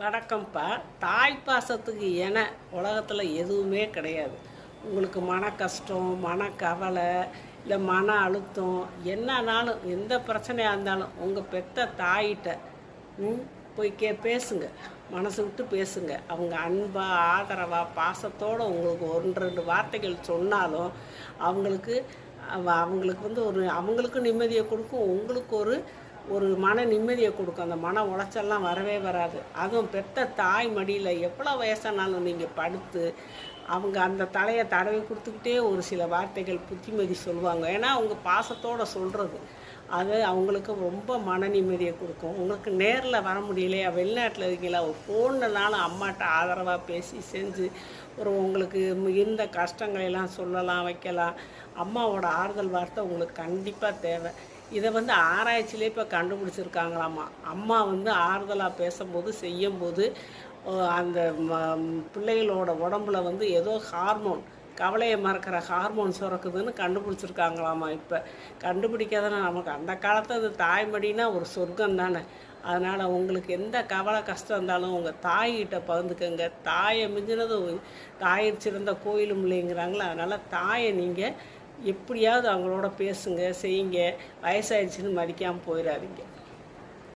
வணக்கம்ப்பா. தாய் பாசத்துக்கு என உலகத்தில் எதுவுமே கிடையாது. உங்களுக்கு மன கஷ்டம் மன கவலை இல்லை மன அழுத்தம் என்னன்னாலும் எந்த பிரச்சனையாக இருந்தாலும் உங்கள் பெத்த தாயிட்ட ம், போய் கே பேசுங்க. மனசு விட்டு பேசுங்க. அவங்க அன்பா ஆதரவா பாசத்தோடு உங்களுக்கு ஒன்று ரெண்டு வார்த்தைகள் சொன்னாலும் அவங்களுக்கு அவங்களுக்கு வந்து ஒரு அவங்களுக்கும் நிம்மதியை கொடுக்கும். உங்களுக்கு ஒரு ஒரு மன நிம்மதியை கொடுக்கும். அந்த மன உளைச்சல்லாம் வரவே வராது. அதுவும் பெத்த தாய் மடியில் எவ்வளோ வயசானாலும் நீங்கள் படுத்து அவங்க அந்த தலையை தடவி கொடுத்துக்கிட்டே ஒரு சில வார்த்தைகள் புத்திமதி சொல்லுவாங்க. ஏன்னா அவங்க பாசத்தோடு சொல்கிறது அது அவங்களுக்கு ரொம்ப மன நிம்மதியை கொடுக்கும். உங்களுக்கு நேரில் வர முடியலையா வெளிநாட்டில் இருக்கீங்களா ஒரு ஃபோன்னனாலும் அம்மாட்ட ஆதரவாக பேசி செஞ்சு ஒரு உங்களுக்கு இருந்த கஷ்டங்களை எல்லாம் சொல்லலாம் வைக்கலாம். அம்மாவோட ஆறுதல் வார்த்தை உங்களுக்கு கண்டிப்பாக தேவை. இதை வந்து ஆராய்ச்சியிலே இப்போ கண்டுபிடிச்சிருக்காங்களாமா? அம்மா வந்து ஆறுதலாக பேசும்போது செய்யும்போது அந்த ம- பிள்ளைகளோட உடம்புல வந்து ஏதோ ஹார்மோன் கவலையை மறக்கிற ஹார்மோன் சுரக்குதுன்னு கண்டுபிடிச்சிருக்காங்களாமா இப்போ? கண்டுபிடிக்காதானே நமக்கு? அந்த காலத்தில் அது தாய்மடினா ஒரு சொர்க்கம் தானே அதனால் உங்களுக்கு எந்த கவலை கஷ்டம் இருந்தாலும் உங்கள் தாய்கிட்ட பகிர்ந்துக்கங்க. தாயை மிஞ்சினது தாயிற் சிறந்த கோயிலும் இல்லைங்கிறாங்களே அதனால் தாயை நீங்கள் எப்படியாவது அவங்களோட பேசுங்க செய்யுங்க. வயசாயிடுச்சுன்னு மதிக்காமல் போயிடாதீங்க.